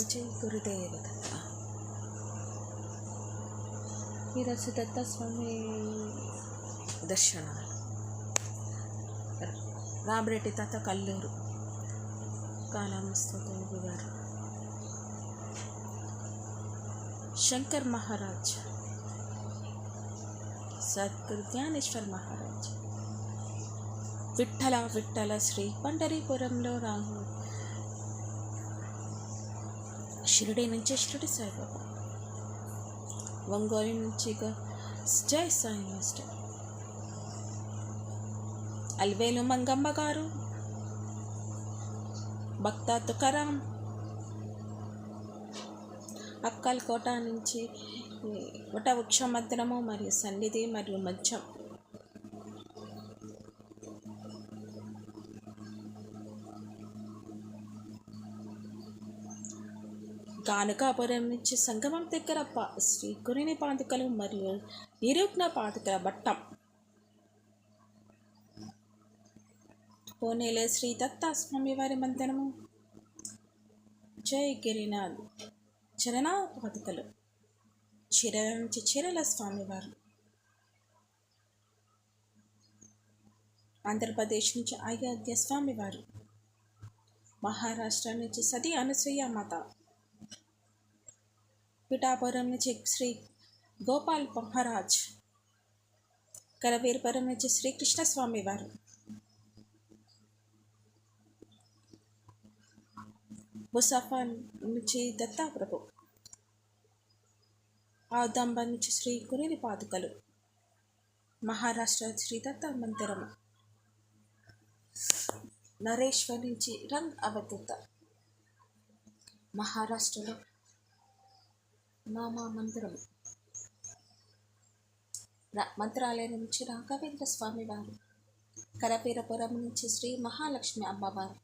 జై గురుదేవ దత్త ఈరోజు దత్తస్వామి దర్శనాలు. రామరెడ్డి తాత కల్లూరు. కాలామస్తు గారు శంకర్ మహారాజ్. సద్గురు జ్ఞానేశ్వర్ మహారాజ్. విఠల విఠల శ్రీ పండరీపురంలో రాహు షిరిడి నుంచి షిరిడి సాయిబాబా వంగోలి నుంచి జై సాయి మాస్టర్. అల్వేలు మంగమ్మ గారు భక్త తుకారాం అక్కల్ కోట నుంచి ఈ వట వృక్ష మందిరము మరియు సన్నిధి మరియు మధ్యం. గానుకాపురం నుంచి సంగమం దగ్గర పా శ్రీ గురిని పాదుకలు మరియు నిరూప్ణ పాతికల బట్టం. పూణేలో శ్రీ దత్తాస్వామి వారి మందిరము. జై గిరినాథ్. చరణ పాతికలు చిరల నుంచి చిరల స్వామివారు ఆంధ్రప్రదేశ్ నుంచి అయోధ్య స్వామివారు మహారాష్ట్ర నుంచి సతీ అనసూయ మాత. పిఠాపురం నుంచి శ్రీ గోపాల్ మహారాజ్ కరవీరపురం నుంచి శ్రీకృష్ణ స్వామి వారు. ముసాఫా నుంచి దత్తాప్రభు. ఆదంబ నుంచి శ్రీ కురిని పాదుకలు. మహారాష్ట్ర శ్రీ దత్త మందిరము. నరేశ్వర్ నుంచి రంగ్ అవధూత మహారాష్ట్రలో నామా మందిరం మంత్రాలయం నుంచి రాఘవేంద్ర స్వామి వారు. కరపీరపురం నుంచి శ్రీ మహాలక్ష్మి అమ్మవారు.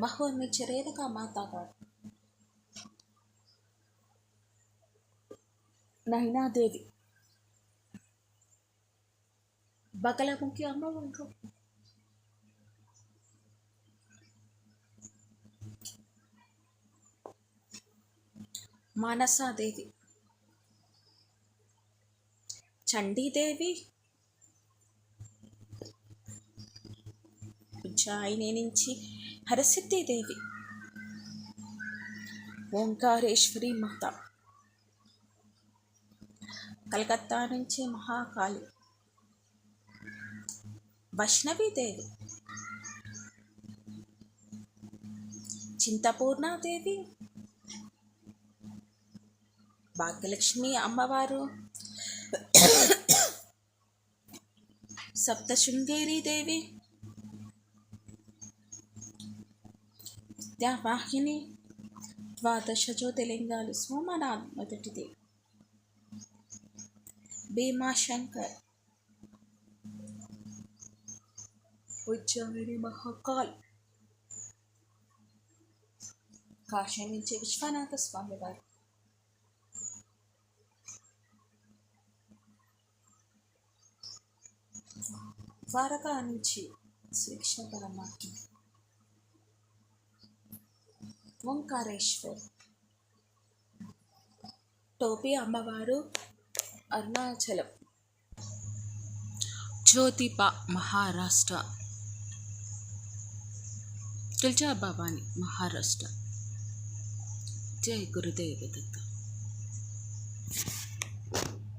మహూర్ నుంచి రేణుకా మాతాగారు నైనాదేవి బగలముఖి అమ్మవారు. మానసాదేవి. చండీదేవి. ఉజ్జాయిని నుంచి హరసిద్ధిదేవి. ఓంకారేశ్వరి మాత. కలకత్తా నుంచి మహాకాళి. వైష్ణవీదేవి. చింతపూర్ణాదేవి. భాగ్యలక్ష్మి అమ్మవారు. సప్తశృంగేరి దేవి. విద్యావాహిని. ద్వాదశ జ్యోతిలింగాలు సోమనాథ్ మొదటిది. భీమాశంకర్. ఉజ్జయిని మహాకాల్. కాశీ నుంచి విశ్వనాథ స్వామి ద్వారకా నుంచి శ్రీకృష్ణ పరమాత్మ ఓంకారేశ్వర్. టోపీ అమ్మవారు అరుణాచలం. జ్యోతిప మహారాష్ట్ర. తుల్జా భవాని మహారాష్ట్ర. జై గురుదేవ దత్త